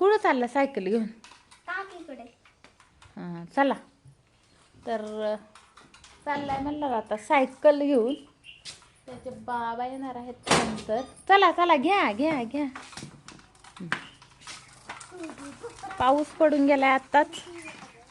कुठं चालला सायकल घेऊन? काकीकडे. हां चला. तर चाललाय म्हणलं आता सायकल घेऊन. त्याचे बाबा येणार आहेत नंतर. चला चला घ्या घ्या घ्या. पाऊस पडून गेलाय आत्ताच.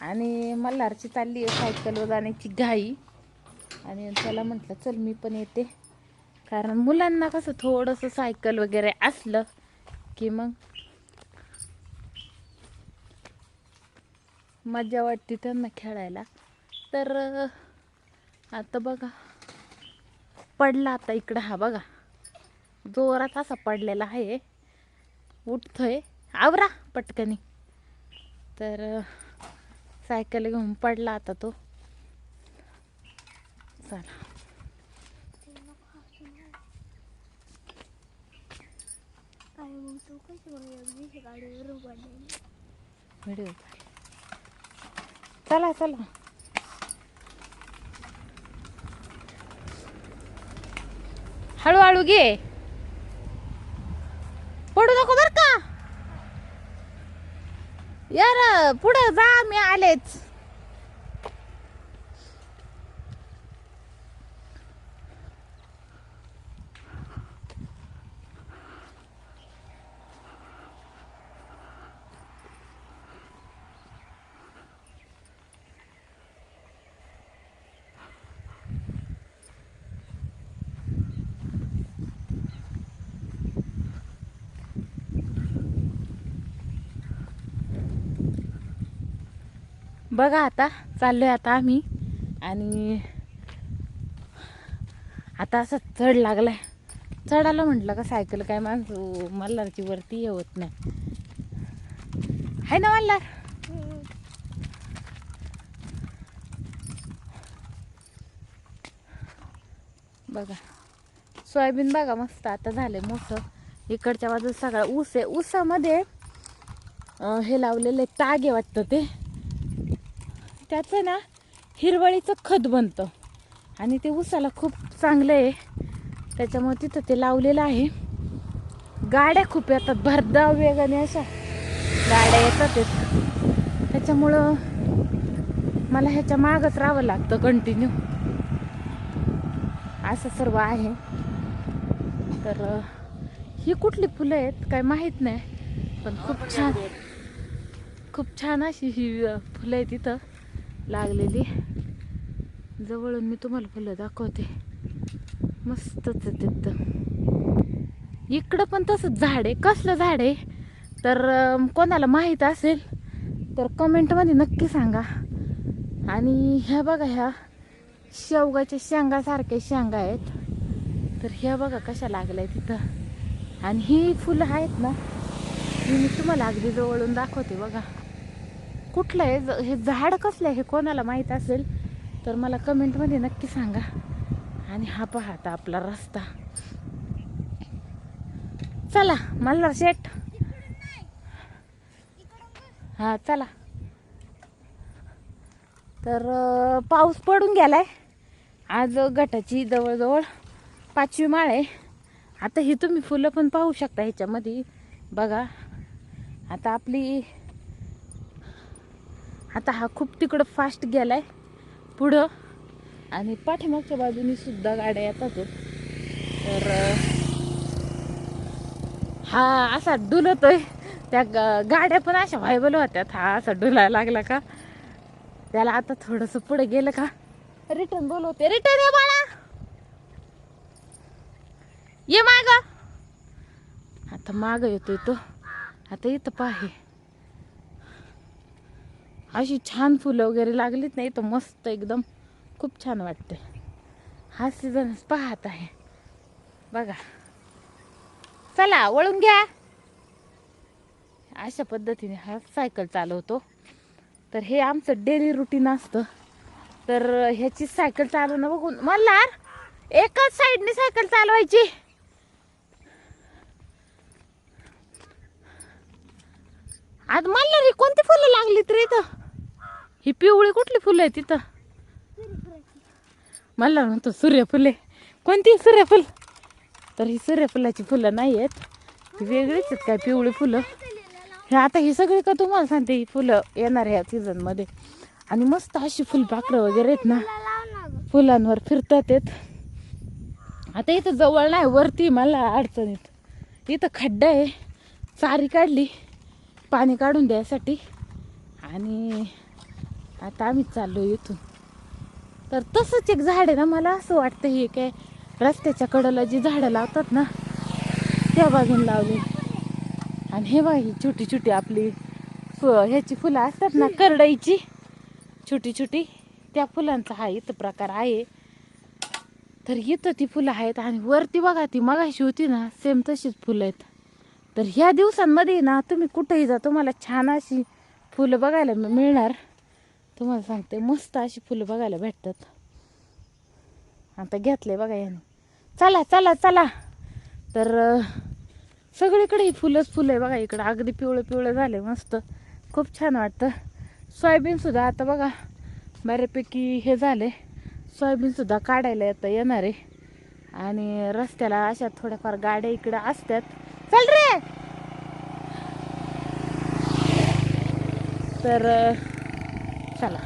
आणि मल्हारची चालली आहे सायकलवर जाण्याची घाई. आणि त्याला म्हटलं चल मी पण येते. कारण मुलांना कसं थोडंसं सायकल वगैरे असलं की मग मजा वाटते त्यांना खेळायला. तर आता बघा. पडला आता इकडं हा बघा. जोरात असा पडलेला आहे. उठतोय. आवरा पटकनी. तर सायकल घेऊन पडला आता तो. चला. व्हिडिओ चला चला. हळूहळू घे. पडू नको बर का. यार पुढं जा मी आलेच. बघा आता चाललो आहे आता आम्ही. आणि आता असं चढ लागलाय. चढायला म्हटलं का सायकल काय माणसं मल्हारची वरती हे होत नाही. आहे ना मल्हार? बघा. सोयाबीन बघा मस्त आता झाले मोठं. इकडच्या बाजूला सगळा ऊस आहे. ऊसामध्ये अं, हे लावलेले आहे वाटतं ते. त्याचं ना हिरवळीचं खत बनतं. आणि ते ऊसाला खूप चांगलं आहे. त्याच्यामुळे तिथं ते लावलेलं आहे. गाड्या खूप येतात भरधाव वेगाने अशा गाड्या येतात त्याच्यामुळं मला ह्याच्या मागच राहावं लागतं कंटिन्यू असं सर्व आहे. तर ही कुठली फुलं आहेत काय माहीत नाही पण खूप छान खूप छान अशी ही फुलं आहेत इथं. लागलेली. जवळून मी तुम्हाला फुलं दाखवते. मस्तच तिथं. इकडं पण तसंच झाड आहे. कसलं झाड आहे? तर कोणाला माहीत असेल तर कमेंटमध्ये नक्की सांगा. आणि ह्या बघा ह्या शेवगाच्या शेंगासारख्या शेंगा आहेत. तर ह्या बघा कशा लागल्या तिथं. आणि ही फुलं आहेत ना ही मी तुम्हाला अगदी जवळून दाखवते बघा. कुठलं आहे? ज- हे झाड कसलं आहे हे कोणाला माहीत असेल तर मला कमेंटमध्ये नक्की सांगा. आणि हा पहा आता आपला रस्ता. चला मल्हार शेठ. हा चला. तर पाऊस पडून गेलाय. आज गटाची जवळजवळ पाचवी माळ आहे. आता ही तुम्ही फुलं पण पाहू शकता ह्याच्यामध्ये. बघा आता आपली आता हा खूप तिकडं फास्ट गेलाय. पुढं. आणि पाठीमागच्या बाजूनी सुद्धा गाड्या येतात हो. तर हा असा डुलतोय. त्या गाड्या पण अशा व्हायबल होत्यात हा असा डुलायला लागला का? त्याला आता थोडस पुढे गेलं का? रिटर्न बोलवते. रिटर्न ये बाळा. ये माग. आता माग येतोय तो. आता इथं पाहे अशी छान फुलं वगैरे लागलीत नाही तर मस्त एकदम खूप छान वाटते हा सीझनच पाहत आहे. बघा. चला वळून घ्या. अशा पद्धतीने हा सायकल चालवतो. तर हे आमचं डेली रुटीन असतं. तर ह्याची सायकल चालवणं बघून मला एकाच साईडने सायकल चालवायची. आज मला रे कोणती फुलं लागली तर इथं? ही पिवळी कुठली फुलं आहे तिथं मला म्हणतो सूर्यफुले. कोणती सूर्यफुल? तर ही सूर्यफुलाची फुलं नाही आहेत. ती वेगळीच आहेत काय पिवळी फुलं? हे आता ही सगळी का तुम्हाला सांगते ही फुलं येणार ह्या सीझनमध्ये आणि मस्त अशी फुलपाखरं वगैरे आहेत ना. फुलांवर फिरतात येत. आता इथं जवळ नाही वरती मला अडचणीत इथं खड्डा आहे. चारी काढली. पाणी काढून द्यायसाठी. आणि आता आम्ही चाललो इथून. तर तसंच एक झाड आहे ना मला असं वाटतं हे काय रस्त्याच्या कडेला जी झाडं लावतात ना त्या बाजून लावली. आणि हे बा ही छोटी छोटी आपली फ ह्याची फुलं असतात ना करडईची. छोटी छोटी. त्या फुलांचा हा इथं प्रकार आहे. तर इथं ती फुलं आहेत आणि वरती बघा ती मगाशी होती ना सेम तशीच फुलं आहेत. तर ह्या दिवसांमध्ये ना तुम्ही कुठेही जा तुम्हाला छान अशी फुलं बघायला मिळणार. तुम्हाला सांगते मस्त अशी फुलं बघायला भेटतात. आता घेतले बघा याने. चला चला चला. तर सगळीकडे ही फुलंच फुलं आहे बघा इकडं. अगदी पिवळं पिवळं झाले मस्त. खूप छान वाटतं. सोयाबीनसुद्धा आता बघा बऱ्यापैकी हे झाले सोयाबीनसुद्धा काढायला आता येणार आहे. आणि रस्त्याला अशा थोड्याफार गाड्या इकडं असतात. चल रे! तर चला.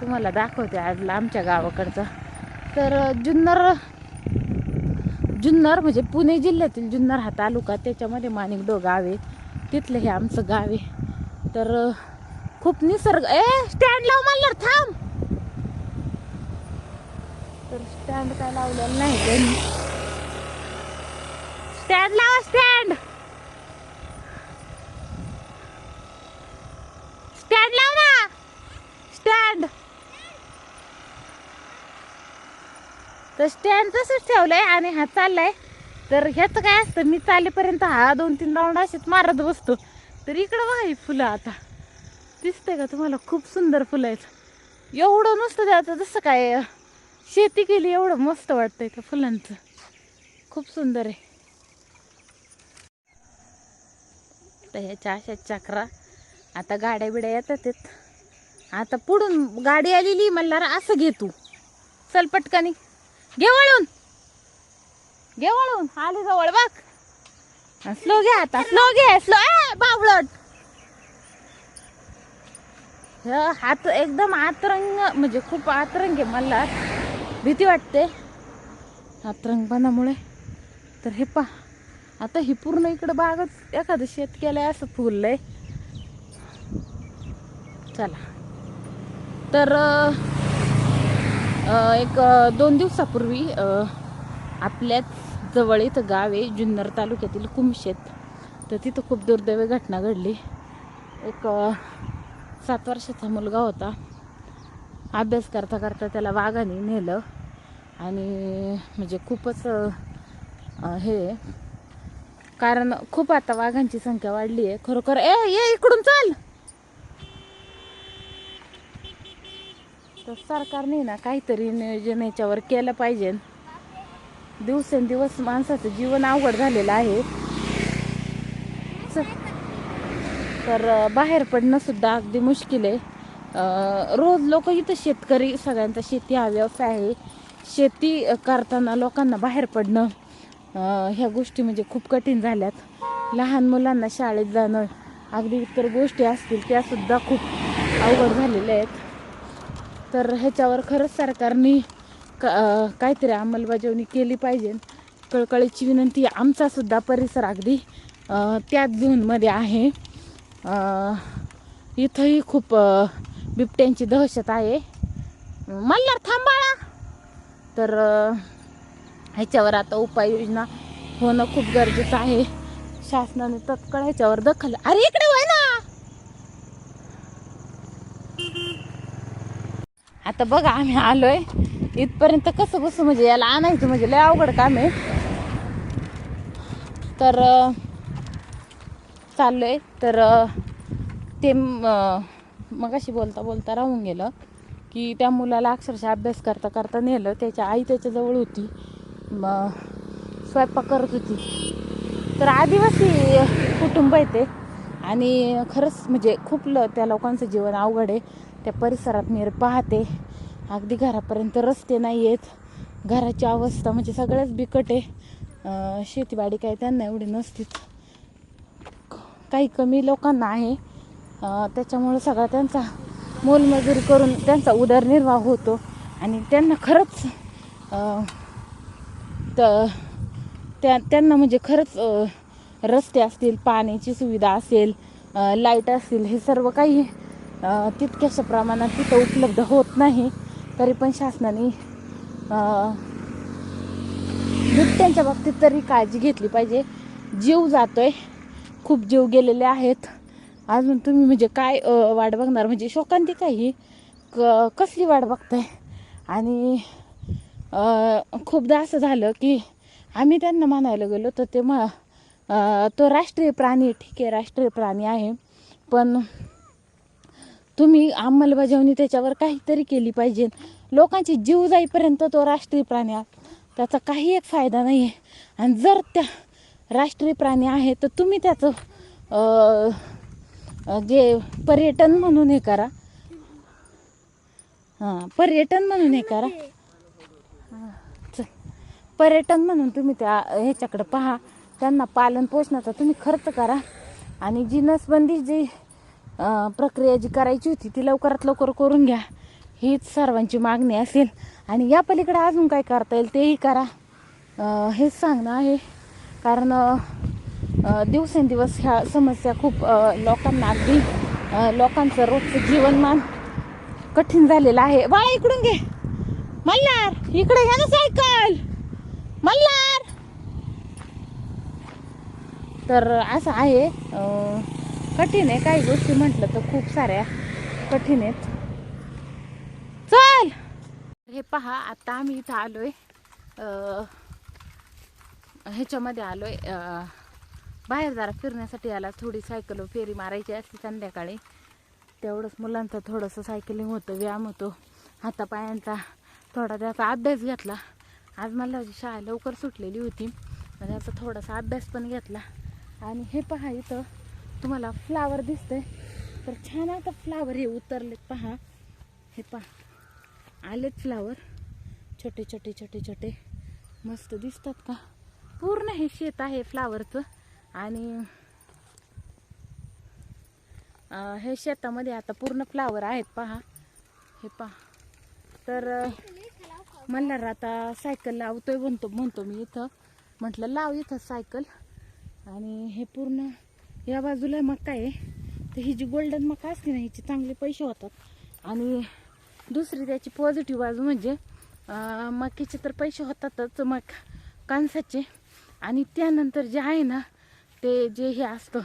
तुम्हाला दाखवते आज आमच्या गावाकडचा. तर जुन्नर जुन्नर म्हणजे पुणे जिल्ह्यातील जुन्नर हा तालुका. त्याच्यामध्ये माणिकडो गाव आहे. तिथलं हे आमचं गाव आहे. तर खूप निसर्ग ए स्टँड लाव मला थांब. तर स्टँड काय लावलेलं नाही त्यांनी. स्टँड लावा स्टँड स्टँड लाव ना स्टँड तर स्टँड तसंच ठेवलंय आणि हा चाललाय. तर ह्याचं काय असतं मी चालेपर्यंत हा दोन तीन राऊंड असेच मारत बसतो. तर इकडं बघा ही फुलं आता. दिसतंय का तुम्हाला? खूप सुंदर फुलं आहेत. एवढं नुसतं त्याचं जसं काय शेती केली एवढं मस्त वाटतंय त्या फुलांचं. खूप सुंदर आहे. तर ह्याच्या अशा चक्रा. आता गाड्या बिड्या येतात आता पुढून गाडी आलेली म्हणणार असं घे तू. चल पटकानी. घे वळून. घे वळून. आली जवळ बघ. स्लो घे आता. स्लो घे. स्लो. बाबळट हात एकदम आतरंग म्हणजे खूप आतरंग आहे मला. भीती वाटते आतरंगपणामुळे. तर हे पा आता ही पूर्ण इकडं बागच एखादं शेत केलंय असं फुललंय. चला. तर एक दोन दिवसापूर्वी आपल्याच जवळ इथं गाव आहे जुन्नर तालुक्यातील कुमशेत. तर तिथं खूप दुर्दैवी घटना घडली. एक सात वर्षाचा मुलगा होता. अभ्यास करता करता त्याला वाघाने नेलं आणि म्हणजे खूपच हे कारण खूप आता वाघांची संख्या वाढली आहे. खरोखर ए ये इकडून चाल! तर सरकारने ना काहीतरी नियोजन याच्यावर केलं पाहिजे. दिवसेंदिवस माणसाचं जीवन अवघड झालेलं आहे. तर बाहेर पडणंसुद्धा अगदी मुश्किल आहे. रोज लोक इथं शेतकरी सगळ्यांचा शेती हा व्यवसाय आहे. शेती करताना लोकांना बाहेर पडणं ह्या गोष्टी म्हणजे खूप कठीण झाल्यात. लहान मुलांना शाळेत जाणं अगदी इतर गोष्टी असतील त्यासुद्धा खूप अवघड झालेल्या आहेत. तर ह्याच्यावर खरंच सरकारने का काहीतरी अंमलबजावणी केली पाहिजे. कळकळीची विनंती आमचासुद्धा परिसर अगदी त्याच झोनमध्ये आहे. इथंही खूप बिबट्यांची दहशत आहे. मल्हार थांबाळा तर ह्याच्यावर आता उपाययोजना होणं खूप गरजेचं आहे. शासनाने तत्काळ ह्याच्यावर दखल अरे इकडे वळ ना आता बघा आम्ही आलोय. इथपर्यंत कसं कसं म्हणजे याला आणायचं म्हणजे लय अवघड काम आहे. तर चाललो चाललोय. तर ते मग अशी बोलता बोलता राहून गेलं की त्या मुलाला अक्षरशः अभ्यास करता करता नेलं. त्याच्या आई त्याच्याजवळ होती. मग स्वयंपाक करत होती. तर आदिवासी कुटुंब आहे ते. आणि खरंच म्हणजे खूप ल त्या लोकांचं जीवन अवघड आहे. त्या परिसरात मी पाहते. अगदी घरापर्यंत रस्ते नाही आहेत घराची अवस्था म्हणजे सगळ्याच बिकट आहे. शेतीबाडी काय त्यांना एवढी नसतीच. काही कमी लोकांना आहे. त्याच्यामुळं सगळा त्यांचा मोलमजुरी करून त्यांचा उदरनिर्वाह होतो. आणि त्यांना खरंच त त्या त्यांना म्हणजे खरंच रस्ते असतील पाण्याची सुविधा असेल लाइट असतील हे सर्व काही तितक्याशा प्रमाणात तिथं उपलब्ध होत नाही. तरी पण शासनाने बिबट्यांच्या बाबतीत तरी काळजी घेतली पाहिजे. जीव जातोय. खूप जीव गेलेले आहेत. अजून तुम्ही म्हणजे काय वाट बघणार? म्हणजे शोकांती काही क कसली वाट बघताय? आणि खूपदा असं झालं की आम्ही त्यांना मानायला गेलो तर ते म तो राष्ट्रीय प्राणी ठीक आहे राष्ट्रीय प्राणी आहे. पण तुम्ही अंमलबजावणी त्याच्यावर काहीतरी केली पाहिजे. लोकांचे जीव जाईपर्यंत तो राष्ट्रीय प्राणी आहे. त्याचा काही एक फायदा नाही आहे आणि जर त्या राष्ट्रीय प्राणी आहे तर तुम्ही त्याचं जे पर्यटन म्हणून हे करा. हां पर्यटन म्हणून हे करा. चल. पर्यटन म्हणून तुम्ही त्या ह्याच्याकडं पहा. त्यांना पालन पोषणाचा तुम्ही खर्च करा. आणि जी नसबंदी जी प्रक्रिया जी करायची होती ती लवकरात लवकर करून घ्या. हीच सर्वांची मागणी असेल. आणि या पलीकडे अजून काय करता येईल तेही करा. हेच सांगणं आहे. कारण दिवसेंदिवस ह्या समस्या खूप लोकांना अगदी लोकांचं रोजचं जीवनमान कठीण झालेलं आहे. बाळा इकडून घे. मल्हार इकडे घ्या ना सायकल. मल्हार. तर असं आहे कठीण आहे काही गोष्टी म्हटलं तर खूप साऱ्या कठीण आहेत. चल! हे पहा आता आम्ही इथं आलोय. ह्याच्यामध्ये आलोय. बाहेर जरा फिरण्यासाठी आला थोडी सायकल फेरी मारायची असते संध्याकाळी. तेवढंच मुलांचं थोडंसं सायकलिंग होतं व्यायाम होतो. हातापायांचा थोडा त्याचा अभ्यास घेतला. आज मला शाळा लवकर सुटलेली होती म्हणजे त्याचा थोडासा अभ्यास पण घेतला. आणि हे पहा इथं तुम्हाला फ्लावर दिसतंय. तर छान आता फ्लावर हे उतरलेत. पहा. हे पहा. आलेत फ्लावर छोटे छोटे छोटे छोटे. मस्त दिसतात का? पूर्ण हे शेत आहे फ्लावरचं आणि हे शेतामध्ये आता पूर्ण फ्लावर आहेत. पहा. हे पहा. तर म्हणणार मल्हार आता सायकल लावतोय म्हणतो म्हणतो मी इथं. म्हटलं लाव इथं सायकल आणि हे पूर्ण या बाजूला मका आहे. तर ही जी गोल्डन मका असते ना हिचे चांगले पैसे होतात. आणि दुसरी त्याची पॉझिटिव्ह बाजू म्हणजे मक्याचे मकीचे तर पैसे होतातच मक कांसाचे. आणि त्यानंतर जे आहे ना ते जे हे असतं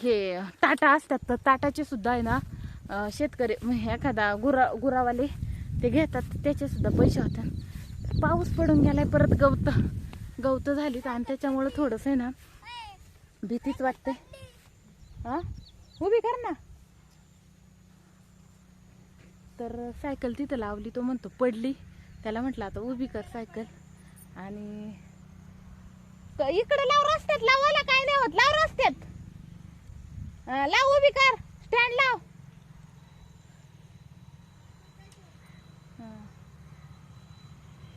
हे ताटा असतात तर ताटाचे सुद्धा आहे ना शेतकरी एखादा गुरा गुरावाले ते घेतात त्याचे सुद्धा पैसे होतात. पाऊस पडून गेलाय परत गवत गवत झालीत. आणि त्याच्यामुळं थोडंसं आहे ना भीतीच वाटते. हा? उभी कर ना. तर सायकल तिथं लावली तो म्हणतो पडली. त्याला म्हटलं आता उभी कर सायकल. आणि क- इकडे लाव रस्त्यात लावायला काय नाही होत. लाव रस्त्यात. लाव उभी कर. स्टँड लाव.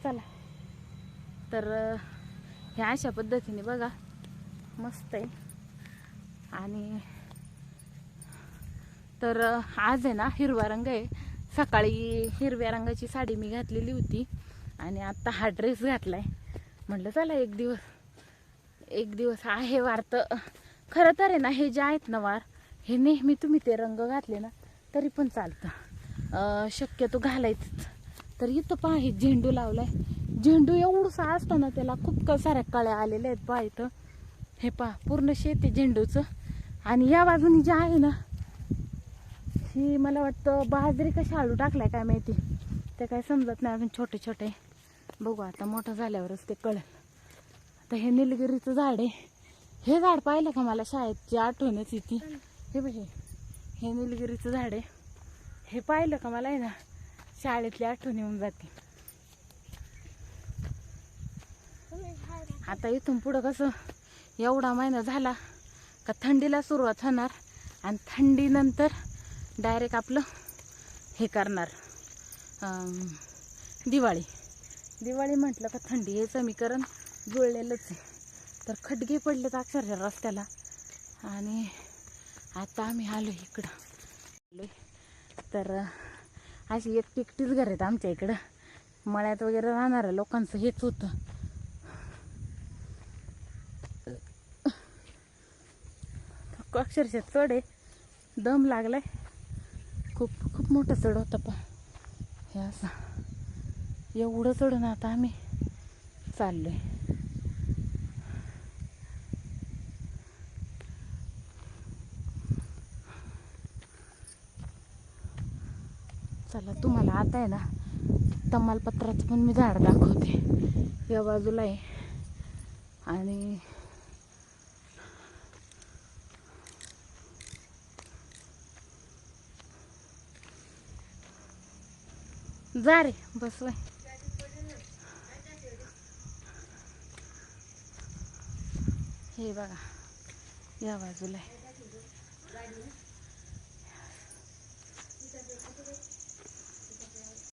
चला. तर ह्या अशा पद्धतीने बघा. मस्त आहे. आणि तर आज आहे ना हिरवा रंग आहे. सकाळी हिरव्या रंगाची साडी मी घातलेली होती. आणि आता हा ड्रेस घातलाय. म्हटलं चला एक दिवस एक दिवस आहे वार तर. खरं तर आहे ना हे जे आहेत ना वार हे नेहमी तुम्ही ते रंग घातले ना तरी पण चालतं. शक्यतो घालायचंच. तर इथं पहा झेंडू झेंडू लावलाय. झेंडू एवढसा असतो ना त्याला खूप साऱ्या कळ्या आलेल्या आहेत पहा इथं. हे पा पूर्ण शेत आहे झेंडूचं. आणि या बाजूनी जे आहे ना ही मला वाटतं बाजरी कशी आळू टाकलाय काय माहिती. ते काय समजत नाही अजून छोटे छोटे. बघू आता मोठं झाल्यावरच ते कळेल. आता हे निलगिरीचं झाड आहे. हे झाड पाहिलं का मला शाळेची आठवणच येते. हे बघ हे. हे निलगिरीचं झाड आहे. हे पाहिलं का मला आहे ना शाळेतली आठवण येऊन जाते. आता इथून पुढं कसं एवढा महिना झाला का थंडीला सुरुवात होणार आणि थंडीनंतर डायरेक्ट आपलं हे करणार. दिवाळी. दिवाळी म्हटलं का थंडी हे समीकरण जुळलेलंच आहे. तर खडगे पडलेत अक्षरशः रस्त्याला. आणि आता आम्ही आलो इकडं. तर अशी एक टिकटीच घर आहेत आमच्या इकडं. मळ्यात वगैरे राहणाऱ्या लोकांचं हेच होतं. अक्षरशः चढ आहे. दम लागलाय. खूप खूप मोठं चढ होतं पा हे असा. एवढं चढून आता आम्ही चाललोय. चला तुम्हाला आता आहे ना तमालपत्राचं पण मी झाड दाखवते. या बाजूला आहे. आणि जा रे बस हे बघा या बाजूला